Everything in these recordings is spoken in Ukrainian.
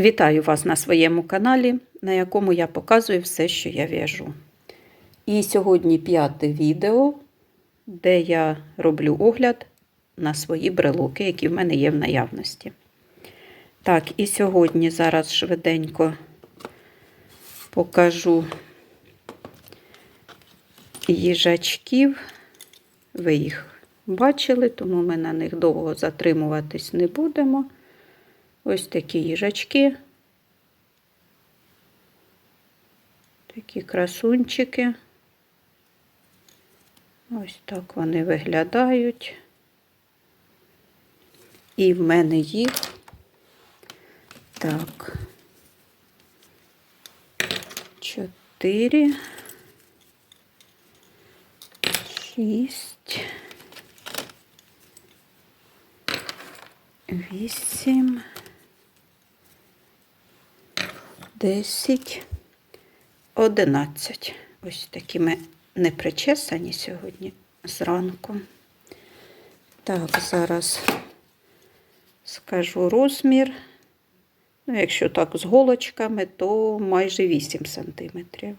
Вітаю вас на своєму каналі, на якому я показую все, що я в'яжу. І сьогодні п'яте відео, де я роблю огляд на свої брелоки, які в мене є в наявності. Так, і сьогодні зараз швиденько покажу їжачків. Ви їх бачили, тому ми на них довго затримуватись не будемо. Ось такі їжачки. Такі красунчики. Ось так вони виглядають. І в мене їх так. Чотири. Шість. Вісім. Десять. Одинадцять. Ось такі ми не причесані сьогодні зранку. Так, зараз скажу розмір. Ну, якщо так з голочками, то майже 8 сантиметрів.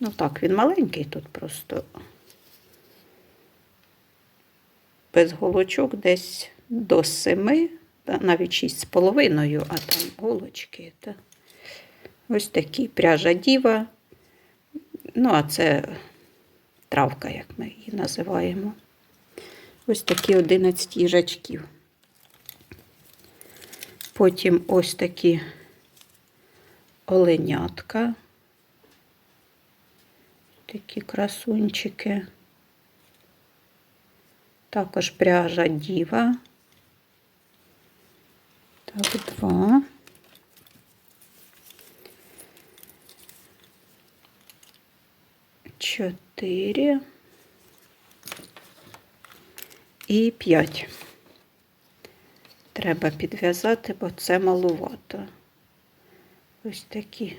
Ну так, він маленький тут просто без голочок десь до 7, навіть 6,5, а там голочки. Та. Ось такі пряжа діва. Ну, а це травка, як ми її називаємо. Ось такі 11 їжачків. Потім ось такі оленятка. Такі красунчики. Також пряжа діва. Так, два. Чотири. І п'ять. Треба підв'язати, бо це малувато. Ось такі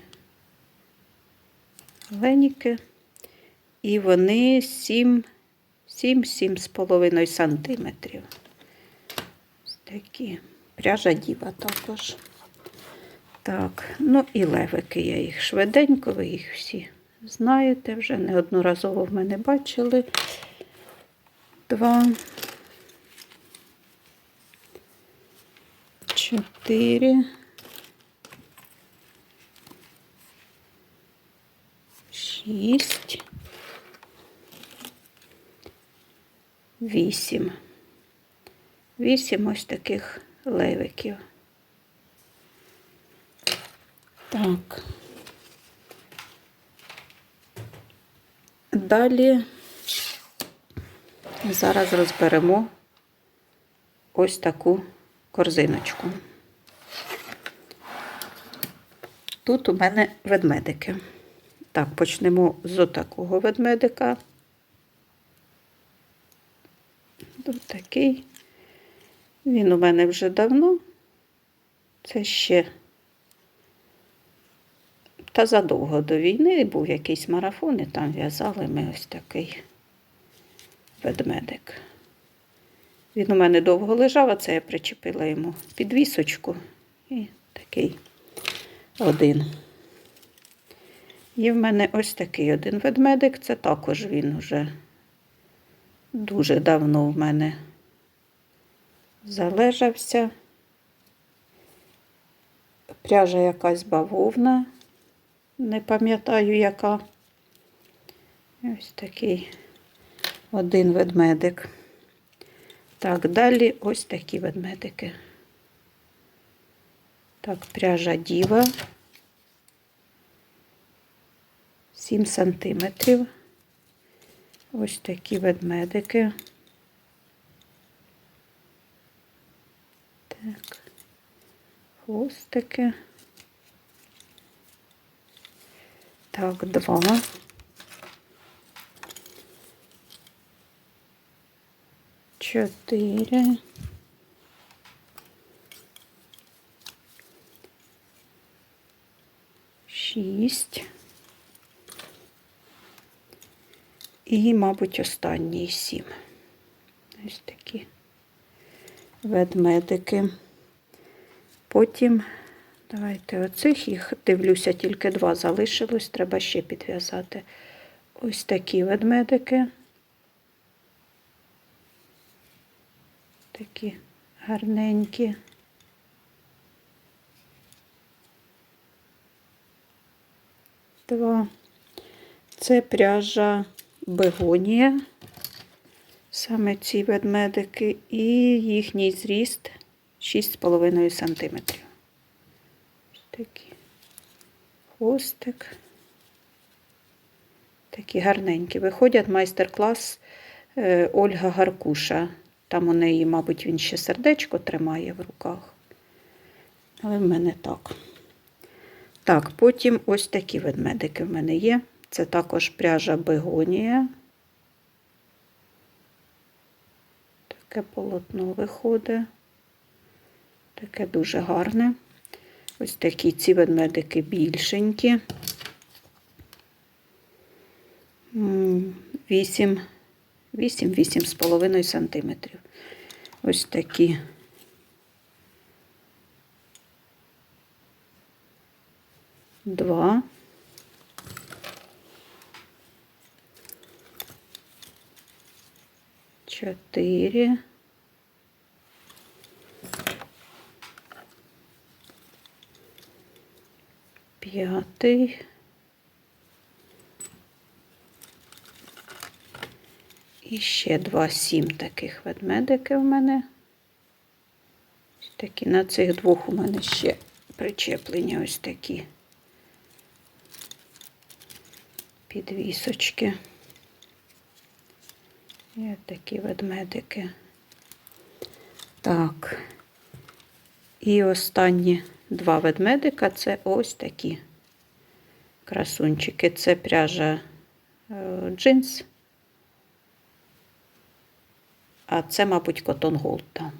леніки. І вони 7 7-7,5 сантиметрів. Ось такі. Пряжа діва також. Так, ну і левики я їх швиденько, ви їх всі знаєте, вже неодноразово в мене бачили. Два. Чотири. Шість. Вісім. Вісім ось таких левиків. Так. Далі зараз розберемо ось таку корзиночку. Тут у мене ведмедики. Так, почнемо з такого ведмедика. Ось такий. Він у мене вже давно. Це ще та задовго до війни був якийсь марафон, і там в'язали ми ось такий ведмедик. Він у мене довго лежав, а це я причепила йому підвісочку і такий один. Є в мене ось такий один ведмедик, це також він уже дуже давно в мене залежався. Пряжа якась бавовна, не пам'ятаю яка. Ось такий один ведмедик. Так, далі ось такі ведмедики. Так, пряжа діва. 7 сантиметрів. Ось такі ведмедики. Так, хвостики. Так, два. Чотири. Шість. І, мабуть, останній сім. Ось такі ведмедики. Потім, давайте оцих їх дивлюся, тільки два залишилось, треба ще підв'язати. Ось такі ведмедики. Такі гарненькі. Два. Це пряжа бегонія. Саме ці ведмедики, і їхній зріст 6,5 см. Ось такі. Хвостик. Такі гарненькі. Виходять майстер-клас е, Ольга Гаркуша. Там у неї, мабуть, він ще сердечко тримає в руках. Але в мене так. Так, потім ось такі ведмедики в мене є. Це також пряжа бегонія. Таке полотно виходить. Таке дуже гарне. Ось такі ці ведмедики більшенькі. 8, 8-8,5 сантиметрів. Ось такі. Два. Чотири. П'ятий. І ще два сім таких ведмедики в мене. Ось такі на цих двох у мене ще причеплені ось такі підвісочки. І такі ведмедики. Так. І останні два ведмедика це ось такі красунчики. Це пряжа е, джинс. А це, мабуть, Котон Голда.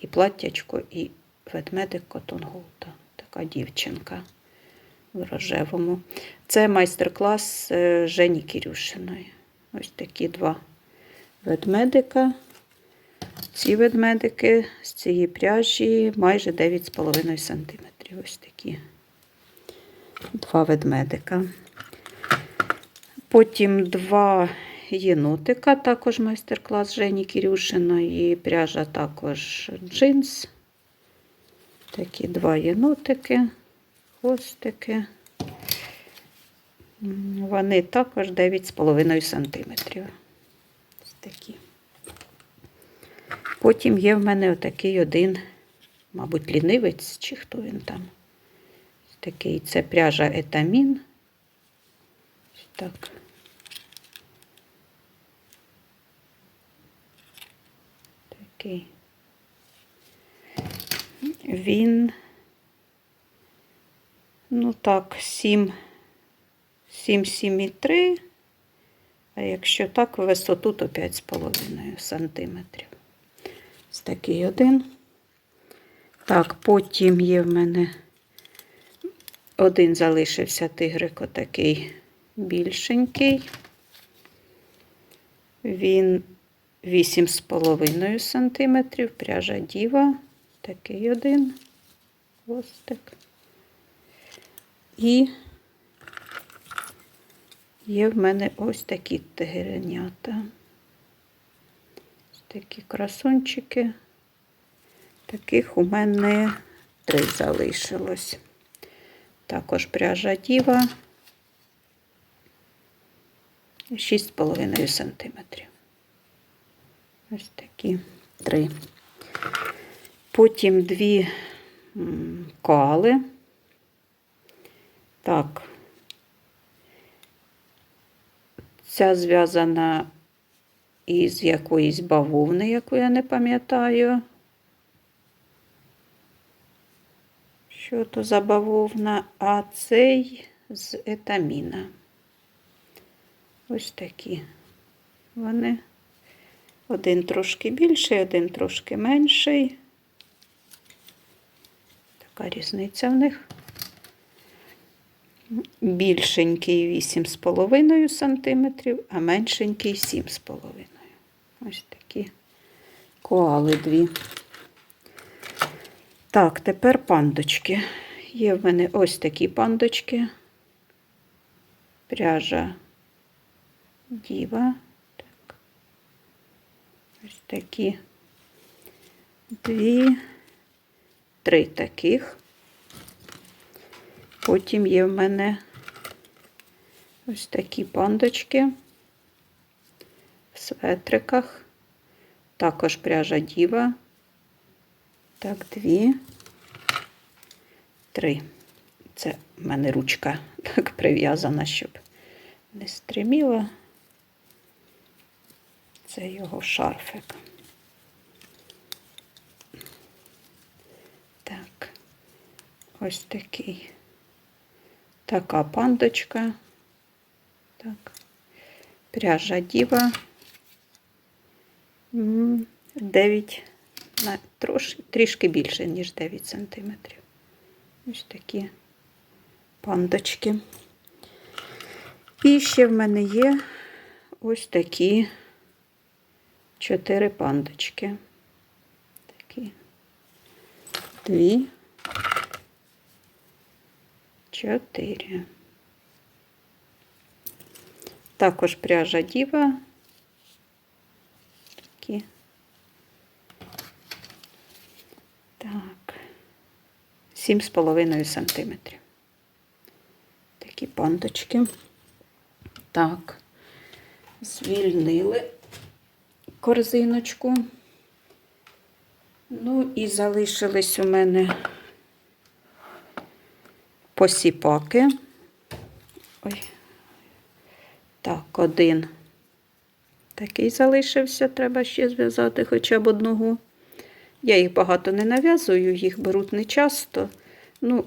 І платтячко, і ведмедик Котон Голда. Така дівчинка в рожевому. Це майстер-клас е, Жені Кірюшиної. Ось такі два ведмедика. Ці ведмедики з цієї пряжі майже 9,5 см. Ось такі два ведмедика. Потім два єнотика, також майстер-клас Жені Кірюшиної. Пряжа також джинс. Такі два єнотики, хвостики. Вони також 9,5 см. Такі. Потім є в мене отакий один, мабуть, лінивець, чи хто він там. Такий це пряжа етамін. Так. Такий. Він, ну так, 7, 7, 7,3. А якщо так, висоту, то 5,5 сантиметрів. Ось такий один. Так, потім є в мене один залишився тигрик отакий більшенький. Він 8,5 сантиметрів, пряжа діва. Такий один хвостик. І Є в мене ось такі тигренята. Ось такі красунчики. Таких у мене три залишилось. Також пряжа діва 6,5 см. Ось такі три. Потім дві коали. Так, Ця зв'язана із якоїсь бавовни, яку я не пам'ятаю. Що то за бавовна, а цей з етаміна. Ось такі вони. Один трошки більший, один трошки менший. Така різниця в них більшенький 8,5 см, а меншенький 7,5 Ось такі коали дві. Так, тепер пандочки. Є в мене ось такі пандочки. Пряжа діва. Так. Ось такі дві, три таких. Потім є в мене ось такі пандочки в светриках. Також пряжа діва. Так, дві, три. Це в мене ручка так прив'язана, щоб не стриміла. Це його шарфик. Так, ось такий. Така пандочка. Так. Пряжа діва. 9 на трош, трішки більше, ніж 9 сантиметрів. Ось такі пандочки. І ще в мене є ось такі чотири пандочки. Такі. Дві. Чотири. Також пряжа діва. Такі. Так. Сім з половиною сантиметрів. Такі пандочки. Так. Звільнили корзиночку. Ну і залишились у мене посіпаки. Ой. Так, один. Такий залишився, треба ще зв'язати хоча б одного. Я їх багато не нав'язую, їх беруть не часто. Ну,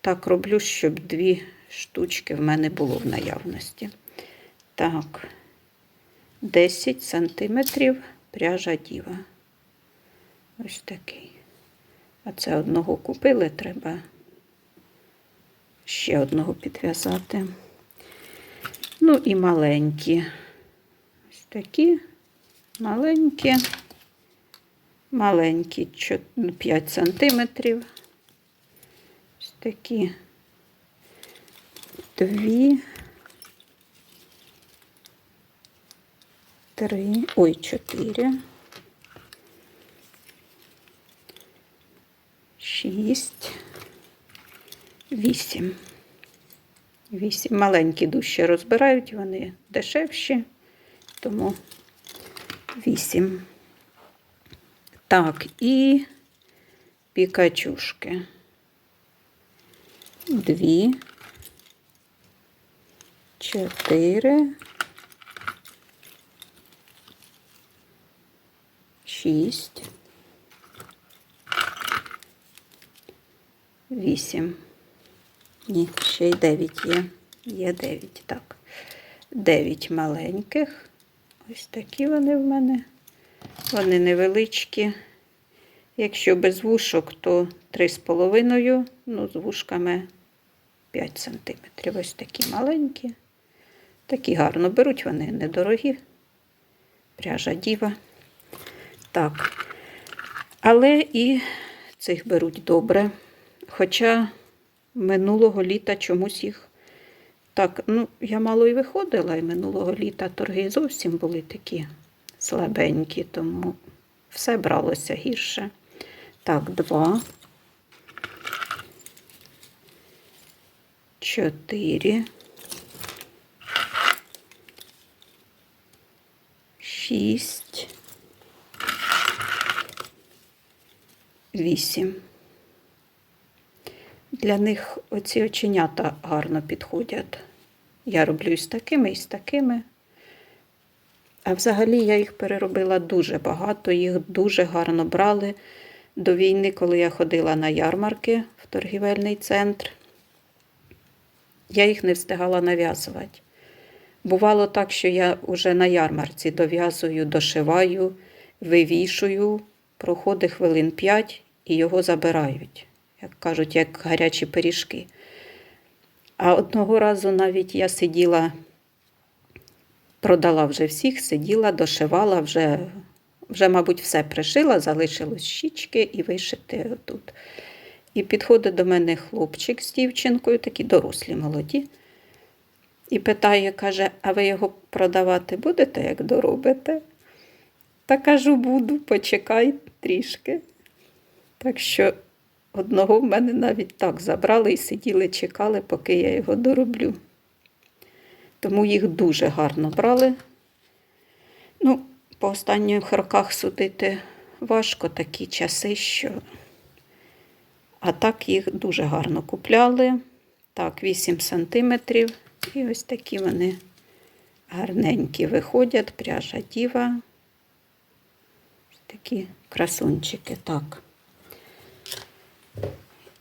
так роблю, щоб дві штучки в мене було в наявності. Так, 10 сантиметрів пряжа діва. Ось такий. А це одного купили, треба ще одного підв'язати. Ну і маленькі. Ось такі маленькі, маленькі 5 сантиметрів. Ось такі дві, три, ой, чотири, шість, вісім. Вісім. Маленькі дужче розбирають, вони дешевші, тому вісім. Так, і пікачушки. Дві, чотири, шість, вісім. Ні, ще й 9 є. Є 9, так. 9 маленьких. Ось такі вони в мене. Вони невеличкі. Якщо без вушок, то 3,5, ну, з вушками 5 см. Ось такі маленькі. Такі гарно беруть, вони недорогі. Пряжа діва. Так. Але і цих беруть добре. Хоча минулого літа чомусь їх так, ну, я мало і виходила, і минулого літа торги зовсім були такі слабенькі, тому все бралося гірше. Так, два. Чотири. Шість. Вісім. Для них оці оченята гарно підходять. Я роблю і з такими, і з такими. А взагалі я їх переробила дуже багато, їх дуже гарно брали до війни, коли я ходила на ярмарки в торгівельний центр. Я їх не встигала нав'язувати. Бувало так, що я вже на ярмарці дов'язую, дошиваю, вивішую, проходить хвилин 5 і його забирають як кажуть, як гарячі пиріжки. А одного разу навіть я сиділа, продала вже всіх, сиділа, дошивала, вже вже, мабуть, все пришила, залишилось щічки і вишити тут. І підходить до мене хлопчик з дівчинкою, такі дорослі молоді. І питає, каже, а ви його продавати будете, як доробите? Та кажу, буду, почекай трішки. Так що одного в мене навіть так забрали і сиділи, чекали, поки я його дороблю. Тому їх дуже гарно брали. Ну, по останніх роках судити важко такі часи, що. А так їх дуже гарно купляли. Так, 8 сантиметрів. І ось такі вони гарненькі виходять, пряжа діва. Ось такі красунчики. Так.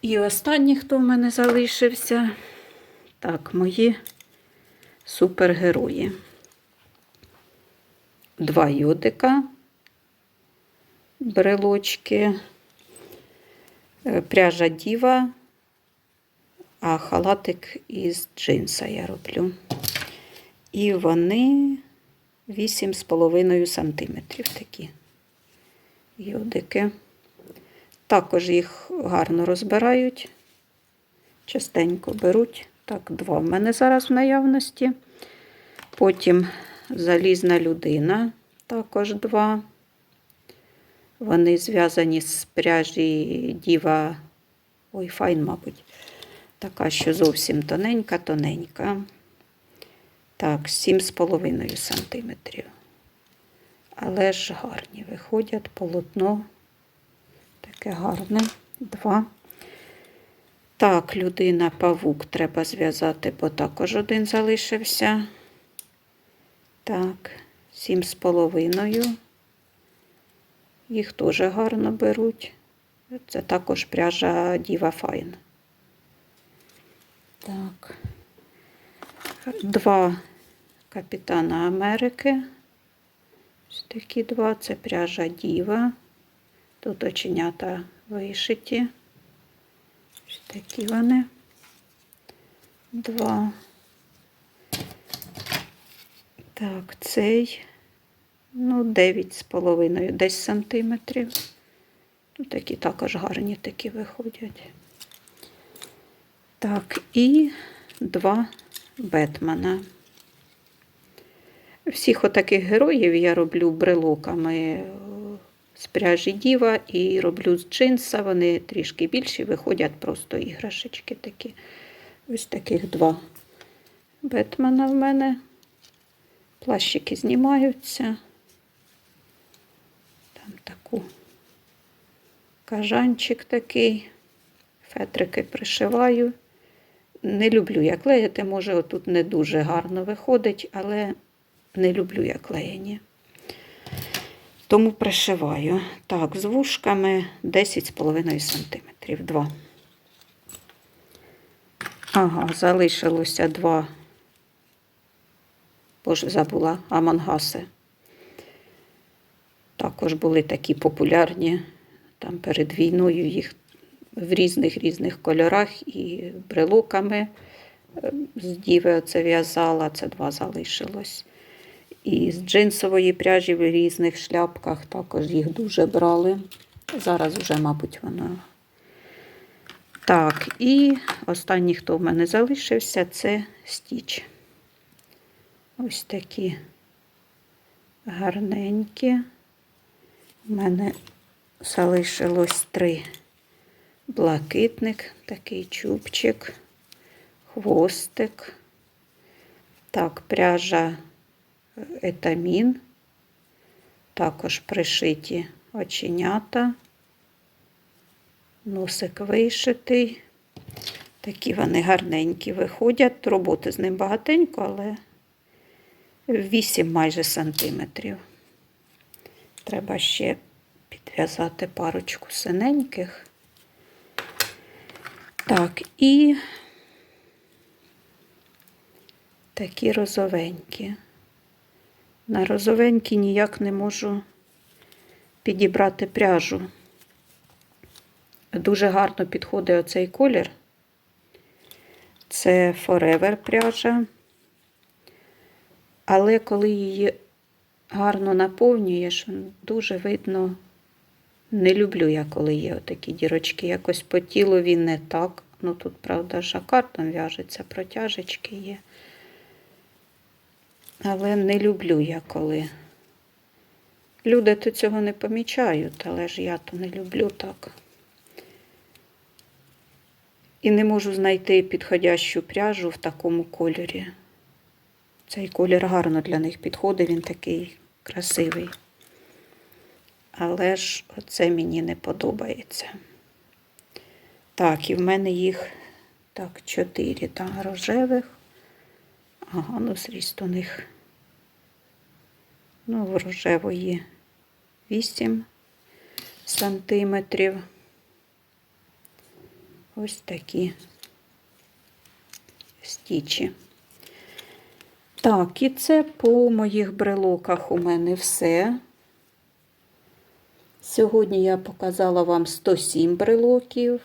І останній, хто в мене залишився, так, мої супергерої. Два йодика, брелочки, е, пряжа діва, а халатик із джинса я роблю. І вони 8,5 сантиметрів такі йодики. Також їх гарно розбирають, частенько беруть. Так, два в мене зараз в наявності. Потім залізна людина, також два. Вони зв'язані з пряжі Діва Ой, файн, мабуть. Така, що зовсім тоненька, тоненька. Так, 7,5 сантиметрів. Але ж гарні виходять полотно. Таке гарне. Два. Так, людина павук треба зв'язати, бо також один залишився. Так, сім з половиною. Їх теж гарно беруть. Це також пряжа Діва Файн. Так. Два капітана Америки. Ось такі два. Це пряжа Діва. Тут оченята вишиті. Ось такі вони. Два. Так, цей, ну, 9 з половиною, десь сантиметрів. Ну, такі також гарні такі виходять. Так, і два Бетмена. Всіх отаких героїв я роблю брелоками з пряжі Діва і роблю з джинса. Вони трішки більші, виходять просто іграшечки такі. Ось таких два Бетмена в мене. Плащики знімаються. Там таку кажанчик такий. Фетрики пришиваю. Не люблю я клеїти, може, отут не дуже гарно виходить, але не люблю я клеєні. Тому пришиваю. Так, з вушками 10,5 см. Два. Ага, залишилося два. Боже, забула амангаси. Також були такі популярні. Там перед війною їх в різних різних кольорах і брелоками е, з діви оце в'язала, це два залишилось. І з джинсової пряжі в різних шляпках також їх дуже брали. Зараз вже, мабуть, воно. Так, і останній, хто в мене залишився, це стіч. Ось такі гарненькі. У мене залишилось три блакитник, такий чубчик, хвостик. Так, пряжа етамін, також пришиті оченята, носик вишитий. Такі вони гарненькі виходять. Роботи з ним багатенько, але 8 майже сантиметрів. Треба ще підв'язати парочку синеньких. Так, і такі розовенькі. На розовенькі ніяк не можу підібрати пряжу. Дуже гарно підходить оцей колір. Це Forever пряжа. Але коли її гарно наповнюєш, дуже видно. Не люблю я, коли є отакі дірочки. Якось по тілу він не так. Ну тут, правда, жакартом в'яжеться, протяжечки є. Але не люблю я, коли. Люди то цього не помічають, але ж я то не люблю так. І не можу знайти підходящу пряжу в такому кольорі. Цей колір гарно для них підходить, він такий красивий. Але ж оце мені не подобається. Так, і в мене їх так, чотири там рожевих. Ага, ну зріст у них. Ну, в рожевої 8 сантиметрів. Ось такі стічі. Так, і це по моїх брелоках у мене все. Сьогодні я показала вам 107 брелоків,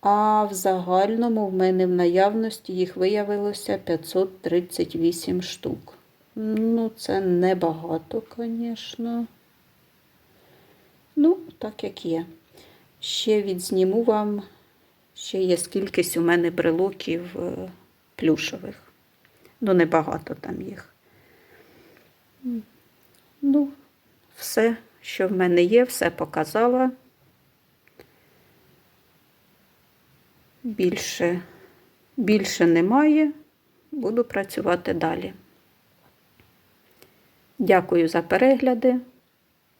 а в загальному в мене в наявності їх виявилося 538 штук. Ну, це небагато, звісно. Ну, так як є. Ще відзніму вам, ще є скількись у мене брелоків е, плюшових. Ну, небагато там їх. Ну, все, що в мене є, все показала. Більше, більше немає. Буду працювати далі. Дякую за перегляди.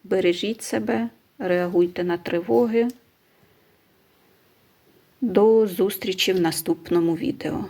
Бережіть себе, реагуйте на тривоги. До зустрічі в наступному відео.